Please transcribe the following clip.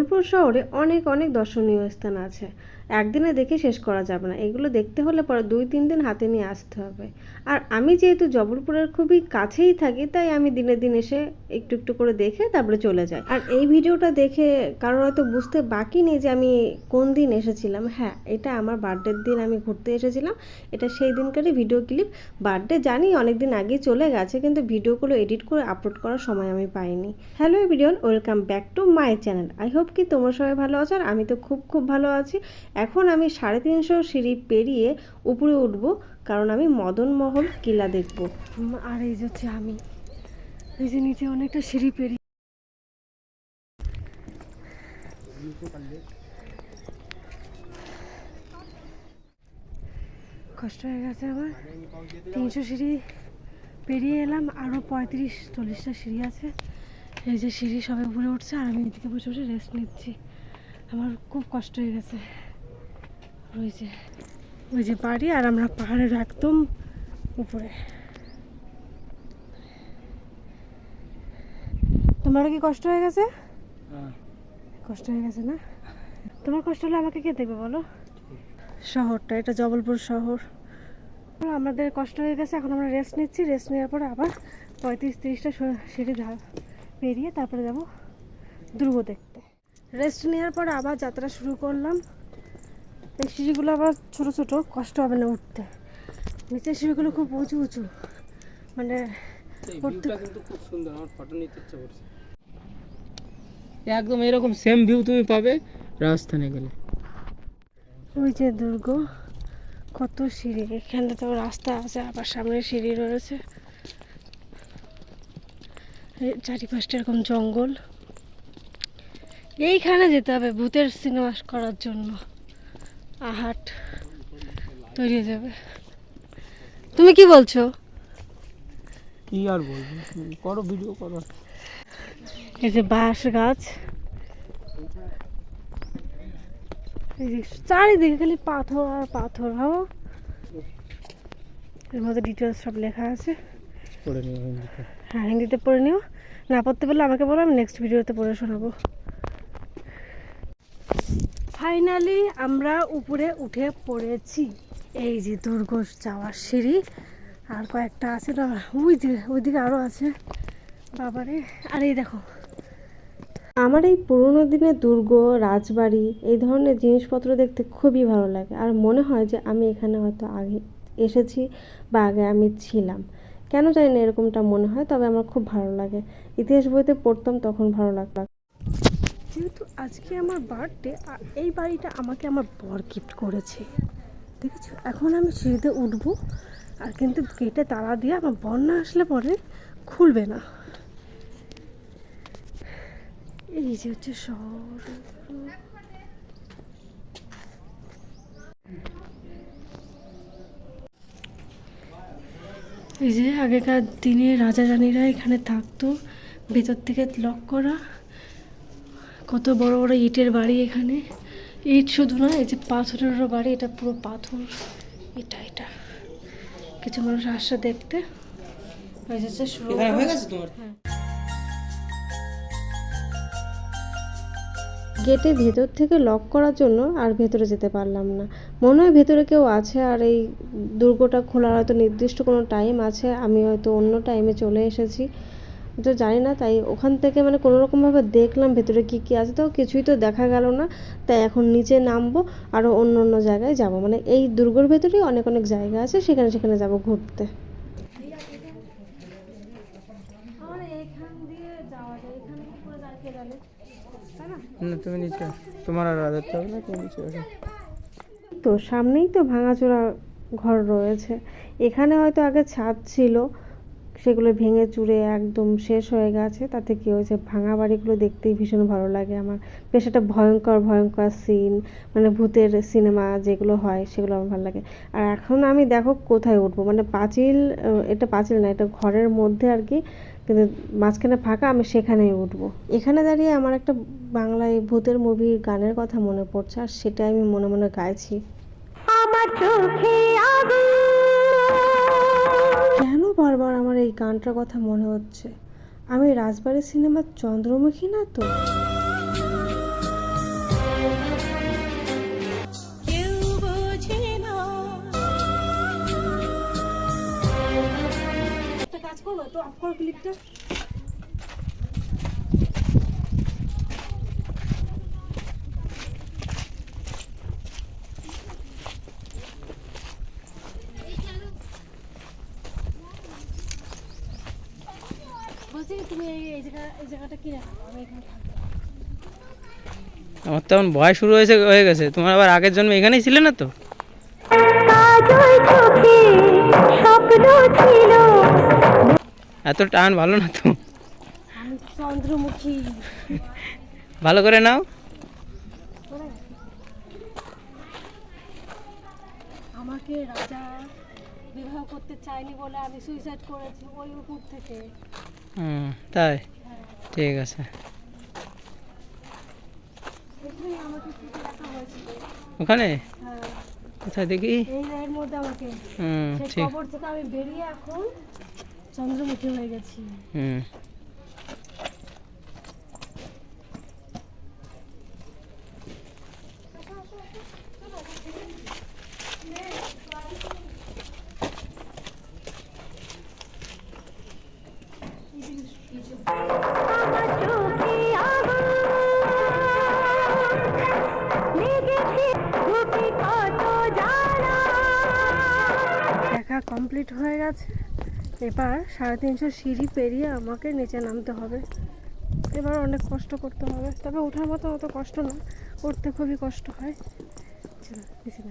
জবলপুর শহরে অনেক অনেক দর্শনীয় স্থান আছে। একদিনে দেখে শেষ করা যাবে না। এগুলো দেখতে হলে পরে দুই, তিন দিন হাতে নিয়ে আসতে হবে। আর আমি যেহেতু জবলপুরের খুবই কাছেই থাকি, তাই আমি দিনে, দিন এসে একটু একটু করে দেখে তারপরে চলে যাই। আর এই ভিডিওটা দেখে কারোর হয়তো বুঝতে বাকি নেই যে আমি কোন দিন এসেছিলাম। হ্যাঁ এটা আমার বার্থডের দিন আমি ঘুরতে এসেছিলাম। এটা সেই দিনকারই ভিডিও ক্লিপ। বার্থডে জানি অনেক দিন আগে চলে গেছে, কিন্তু ভিডিওগুলো এডিট করে আপলোড করার সময় আমি পাইনি। Hello everyone, welcome back to my channel. I hope কি তোমরা সবাই ভালো আছো। আর আমি তো খুব খুব ভালো আছি। এখন আমি সাড়ে তিনশো সিঁড়ি পেরিয়ে উপরে উঠব, কারণ আমি মদনমহল কিলা দেখব। আর এই যে হচ্ছে আমি। এই যে নিচে অনেকটা সিঁড়ি পেরিয়ে কষ্ট হয়ে গেছে আমার। তিনশো সিঁড়ি পেরিয়ে এলাম আরও পঁয়ত্রিশ, চল্লিশটা সিঁড়ি আছে। এই যে সিঁড়ি সবাই উপরে উঠছে, আর আমি এদিকে বসে বসে রেস্ট নিচ্ছি। আমার খুব কষ্ট হয়ে গেছে। ওই যে ওই যে বাড়ি আর আমরা পাহাড়ের একদম উপরে। তোমারও কি কষ্ট হয়ে গেছে? কষ্ট হয়ে গেছে না? তোমার কষ্ট হলে আমাকে কে দেখবে বলো? শহরটা এটা জবলপুর শহর। আমাদের কষ্ট হয়ে গেছে এখন আমরা রেস্ট নিচ্ছি। রেস্ট নেওয়ার পরে আবার পঁয়ত্রিশ তিরিশটা সিঁড়ি পেরিয়ে তারপরে যাব দুর্গ দেখতে। রেস্ট নেওয়ার পর আবার যাত্রা শুরু করলাম। এই সিঁড়িগুলো আবার ছোট ছোট কষ্ট হবে না উঠতে। নিচের সিঁড়িগুলো খুব উঁচু উঁচু। মানে এই উঠতে ভিউটা কিন্তু খুব সুন্দর আমার ফটো নিতে ইচ্ছে করছে। একদম এরকম সেম ভিউ তুমি পাবে রাজস্থানে গেলে। ওই যে দুর্গ কত সিঁড়ি। এখানে তো রাস্তা আছে আবার সামনে সিঁড়ি রয়েছে। চারিপাশটা এরকম জঙ্গল। এইখানে যেতে হবে ভূতের সিনেমা করার জন্য। আহাট। তৈরি হয়ে যাবে। তুমি কি বলছো? কি আর বলব? করো ভিডিও করো। এই যে বাঁশ গাছ। এই চারিদিকে খালি পাথর আর পাথর ভাবো এর মধ্যে ডিটেলস সব লেখা আছে। নিও হ্যাঁ হিন্দিতে পড়ে নিও। না পড়তে পারলে আমাকে বলো আমি নেক্সট ভিডিওতে পড়ে শোনাবো। ফাইনালি আমরা উপরে উঠে পড়েছি। এই যে দুর্গ যাওয়ার সিঁড়ি, আর কয়েকটা আছে ওই যে, ওইদিকে আরও আছে। বাবারে, আর এই দেখো। আমার এই পুরোনো দিনের দুর্গ, রাজবাড়ি, এই ধরনের জিনিসপত্র দেখতে খুবই ভালো লাগে। আর মনে হয় যে আমি এখানে হয়তো আগে এসেছি বা আগে আমি ছিলাম। কেন জানি না এরকমটা মনে হয়, তবে আমার খুব ভালো লাগে। ইতিহাস বইতে পড়তাম তখন ভালো লাগতো। যেহেতু আজকে আমার বার্থডে এই বাড়িটা আমাকে আমার বর গিফট করেছে। দেখেছ? এখন আমি সিঁড়িতে উঠবো, আর কিন্তু গেটে তালা দিয়ে আমার বর না আসলে পরে খুলবে না। এই যে হচ্ছে শহর। এই যে আগেকার দিনে রাজা রানীরা এখানে থাকতো, ভেতর থেকে লক করা। কত বড় বড় ইটের বাড়ি এখানে। ইট শুধু না এই যে পাথরেরও বাড়ি এটা পুরো পাথর। এটা এটা। কিছু মানুষ আসছে দেখতে। শুরু হয়ে গেছে তোমার? গেটে ভেতর থেকে লক করার জন্য আর ভেতরে যেতে পারলাম না। মনে হয় ভেতরে কেউ আছে আর এই দুর্গটা খোলার হয়তো নির্দিষ্ট কোনো টাইম আছে। আমি হয়তো অন্য টাইমে চলে এসেছি। তো জানি না তাই ওখান থেকে মানে কোনো রকমভাবে দেখলাম ভেতরে কী কী আছে তো কিছুই তো দেখা গেল না। তাই এখন নিচে নামবো আরও অন্য অন্য জায়গায় যাব। মানে এই দুর্গর ভেতরেই অনেক অনেক জায়গা আছে সেখানে সেখানে যাব ঘুরতে। এখান দিয়ে যাওয়া যায়। এখানে কি করে যায় কে জানে? তাই না? না তুমি নিচে তোমার আর রাজাতে হবে না তুমি নিচে তো সামনেই তো ভাঙাচোরা ঘর রয়েছে। এখানে হয়তো আগে ছাদ ছিল সেগুলো ভেঙে চুরে একদম শেষ হয়ে গেছে। তাতে কি হয়েছে ভাঙা বাড়িগুলো দেখতেই ভীষণ ভালো লাগে আমার। বেশ একটা ভয়ঙ্কর ভয়ঙ্কর সিন মানে ভূতের সিনেমা যেগুলো হয়, সেগুলো আমার ভালো লাগে। আর এখন আমি দেখো কোথায় উঠবো? মানে পাঁচিল এটা পাঁচিল না, এটা ঘরের মধ্যে আর কি, কিন্তু মাঝখানে ফাঁকা, আমি সেখানেই উঠবো। এখানে দাঁড়িয়ে আমার একটা বাংলায় ভূতের মুভির গানের কথা মনে পড়ছে, আর সেটা আমি মনে মনে গাইছি। কেন বারবার আমার এই গানটার কথা মনে হচ্ছে। আমি রাজবাড়ি সিনেমার চন্দ্রমুখী না তো? কাজ করব তো ক্লিপটা তুমি এই এই জায়গা এই জায়গাটা কিনে রাখো আমি এখানে থাকব। আমার তো এখন ভয় শুরু হয়েছে হয়ে গেছে। তোমার আবার আগের জন্ম এখানেই ছিলে না তো? এত টান ভালো না তো? চন্দ্রমুখী। ভালো করে নাও। আমাকে রাজা বিবাহ করতে চায়নি বলে আমি সুইসাইড করেছি ওই উপর থেকে। হুম তাই? ঠিক আছে। ওখানে? কোথায় দেখি? হুম ঠিক। আমি বেরিয়ে এখন চন্দ্রমুখী হয়ে গেছি। হুম। কমপ্লিট হয়ে গেছে। এবার সাড়ে তিনশো সিঁড়ি পেরিয়ে আমাকে নিচে নামতে হবে। এবার অনেক কষ্ট করতে হবে। তবে ওঠার মতো অত কষ্ট না উঠতে খুবই কষ্ট হয়। চলো, নিচে